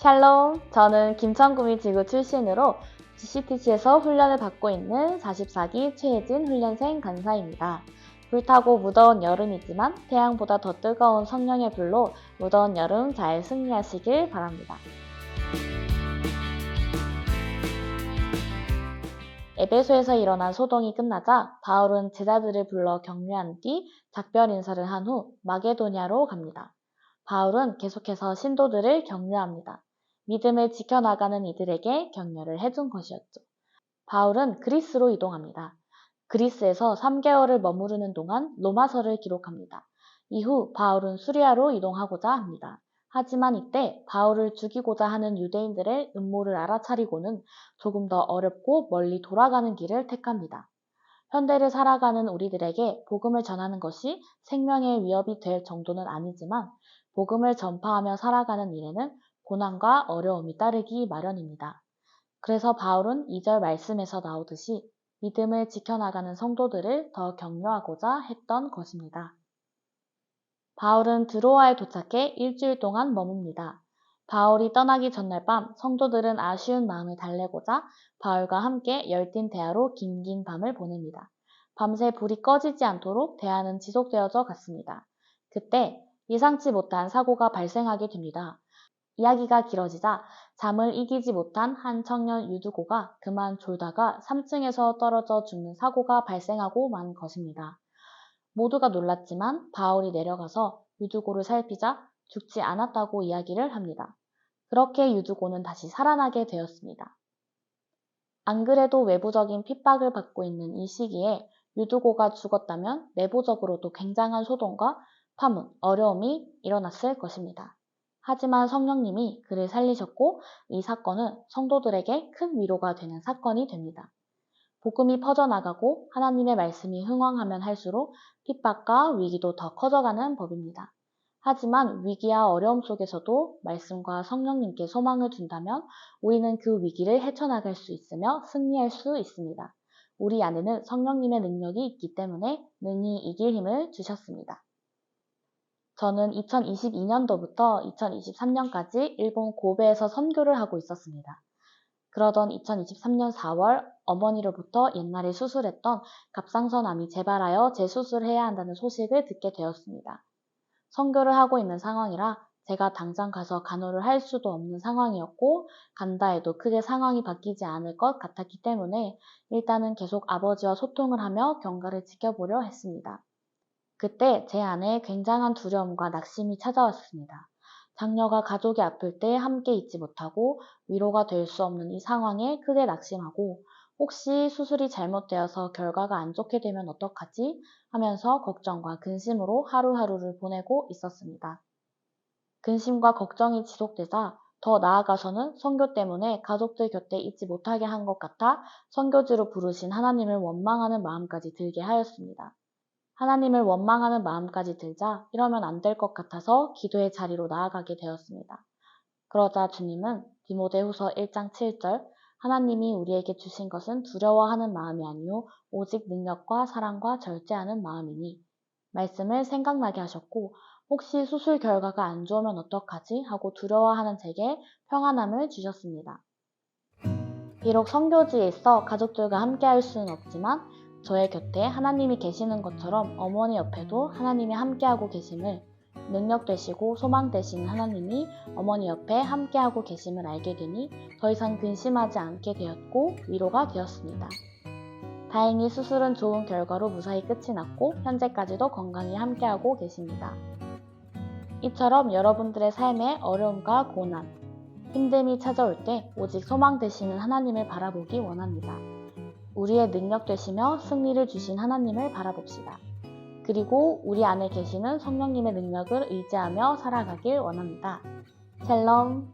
샬롬, 저는 김천구미 지구 출신으로 GCTC에서 훈련을 받고 있는 44기 최혜진 훈련생 간사입니다. 불타고 무더운 여름이지만 태양보다 더 뜨거운 성령의 불로 무더운 여름 잘 승리하시길 바랍니다. 에베소에서 일어난 소동이 끝나자 바울은 제자들을 불러 격려한 뒤 작별 인사를 한 후 마게도냐로 갑니다. 바울은 계속해서 신도들을 격려합니다. 믿음을 지켜나가는 이들에게 격려를 해준 것이었죠. 바울은 그리스로 이동합니다. 그리스에서 3개월을 머무르는 동안 로마서를 기록합니다. 이후 바울은 수리아로 이동하고자 합니다. 하지만 이때 바울을 죽이고자 하는 유대인들의 음모를 알아차리고는 조금 더 어렵고 멀리 돌아가는 길을 택합니다. 현대를 살아가는 우리들에게 복음을 전하는 것이 생명의 위협이 될 정도는 아니지만 복음을 전파하며 살아가는 일에는 고난과 어려움이 따르기 마련입니다. 그래서 바울은 2절 말씀에서 나오듯이 믿음을 지켜나가는 성도들을 더 격려하고자 했던 것입니다. 바울은 드로아에 도착해 일주일 동안 머뭅니다. 바울이 떠나기 전날 밤 성도들은 아쉬운 마음을 달래고자 바울과 함께 열띤 대화로 긴긴 밤을 보냅니다. 밤새 불이 꺼지지 않도록 대화는 지속되어져 갔습니다. 그때 예상치 못한 사고가 발생하게 됩니다. 이야기가 길어지자 잠을 이기지 못한 한 청년 유두고가 그만 졸다가 3층에서 떨어져 죽는 사고가 발생하고 만 것입니다. 모두가 놀랐지만 바울이 내려가서 유두고를 살피자 죽지 않았다고 이야기를 합니다. 그렇게 유두고는 다시 살아나게 되었습니다. 안 그래도 외부적인 핍박을 받고 있는 이 시기에 유두고가 죽었다면 내부적으로도 굉장한 소동과 파문, 어려움이 일어났을 것입니다. 하지만 성령님이 그를 살리셨고 이 사건은 성도들에게 큰 위로가 되는 사건이 됩니다. 복음이 퍼져나가고 하나님의 말씀이 흥왕하면 할수록 핍박과 위기도 더 커져가는 법입니다. 하지만 위기와 어려움 속에서도 말씀과 성령님께 소망을 둔다면 우리는 그 위기를 헤쳐나갈 수 있으며 승리할 수 있습니다. 우리 안에는 성령님의 능력이 있기 때문에 능히 이길 힘을 주셨습니다. 저는 2022년도부터 2023년까지 일본 고베에서 선교를 하고 있었습니다. 그러던 2023년 4월 어머니로부터 옛날에 수술했던 갑상선암이 재발하여 재수술해야 한다는 소식을 듣게 되었습니다. 선교를 하고 있는 상황이라 제가 당장 가서 간호를 할 수도 없는 상황이었고 간다 해도 크게 상황이 바뀌지 않을 것 같았기 때문에 일단은 계속 아버지와 소통을 하며 경과를 지켜보려 했습니다. 그때 제 안에 굉장한 두려움과 낙심이 찾아왔습니다. 장녀가 가족이 아플 때 함께 있지 못하고 위로가 될 수 없는 이 상황에 크게 낙심하고 혹시 수술이 잘못되어서 결과가 안 좋게 되면 어떡하지? 하면서 걱정과 근심으로 하루하루를 보내고 있었습니다. 근심과 걱정이 지속되자 더 나아가서는 선교 때문에 가족들 곁에 있지 못하게 한 것 같아 선교지로 부르신 하나님을 원망하는 마음까지 들게 하였습니다. 하나님을 원망하는 마음까지 들자 이러면 안 될 것 같아서 기도의 자리로 나아가게 되었습니다. 그러자 주님은 디모데후서 1장 7절 하나님이 우리에게 주신 것은 두려워하는 마음이 아니요 오직 능력과 사랑과 절제하는 마음이니 말씀을 생각나게 하셨고 혹시 수술 결과가 안 좋으면 어떡하지 하고 두려워하는 제게 평안함을 주셨습니다. 비록 성교지에 있어 가족들과 함께 할 수는 없지만 저의 곁에 하나님이 계시는 것처럼 어머니 옆에도 하나님이 함께하고 계심을 능력 되시고 소망 되시는 하나님이 어머니 옆에 함께하고 계심을 알게 되니 더 이상 근심하지 않게 되었고 위로가 되었습니다. 다행히 수술은 좋은 결과로 무사히 끝이 났고 현재까지도 건강히 함께하고 계십니다. 이처럼 여러분들의 삶에 어려움과 고난, 힘듦이 찾아올 때 오직 소망 되시는 하나님을 바라보기 원합니다. 우리의 음. 능력 되시며 승리를 주신 하나님을 바라봅시다. 그리고 우리 안에 계시는 성령님의 능력을 의지하며 살아가길 원합니다. 샬롬